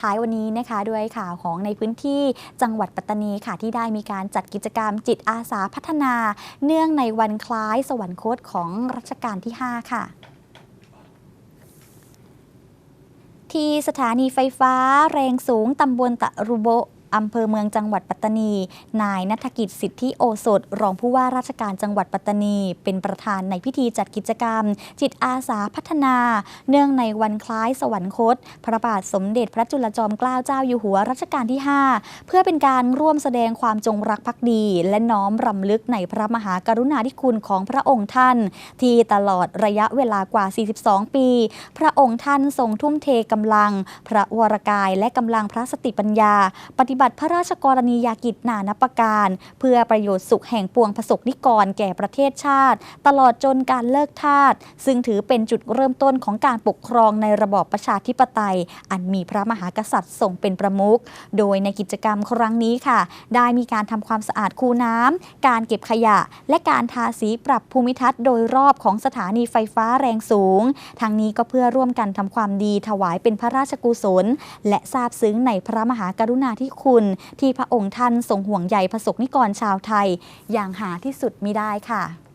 ท้ายวันนี้นะคะด้วยข่าวของในพื้นที่จังหวัดปัตตานีค่ะที่ได้มีการจัดกิจกรรมจิตอาสาพัฒนา เนื่องในวันคล้ายสวรรคตของรัชกาลที่ 5 ค่ะที่สถานีไฟฟ้าแรงสูงตำบลตะรุโบ อำเภอเมืองจังหวัดปัตตานี นายนัฐกิจสิทธิโอสถ รองผู้ว่าราชการจังหวัดปัตตานี เป็นประธานในพิธีจัดกิจกรรม จิตอาสาพัฒนา เนื่องในวันคล้ายสวรรคต พระบาทสมเด็จพระจุลจอมเกล้าเจ้าอยู่หัวรัชกาลที่ 5 เพื่อเป็นการร่วมแสดงความจงรักภักดี และน้อมรำลึกในพระมหากรุณาธิคุณของพระองค์ท่าน ที่ตลอดระยะเวลากว่า 42 ปี พระองค์ท่านทรงทุ่มเทกำลัง พระวรกายและกำลังพระสติปัญญา ปฏิบัติพระราชกรณียกิจนานับประการ เพื่อประโยชน์สุขแห่งปวงประสบนิกรแก่ประเทศชาติ ตลอดจนการเลิกทาสซึ่งถือเป็นจุดเริ่มต้นของการปกครองในระบอบประชาธิปไตย อันมีพระมหากษัตริย์ทรงเป็นประมุขโดยในกิจกรรมครั้งนี้ค่ะ ได้มีการทำความสะอาดคูน้ำการเก็บขยะ และการทาสีปรับภูมิทัศน์โดยรอบของสถานีไฟฟ้าแรงสูง ทางนี้ก็เพื่อร่วมกันทำความดีถวายเป็นพระราชกุศล และซาบซึ้งในพระมหากรุณาธิคุณคุณ ที่พระองค์ท่านทรงห่วงใยประสบนิกรชาวไทย อย่างหาที่สุดมิได้ค่ะ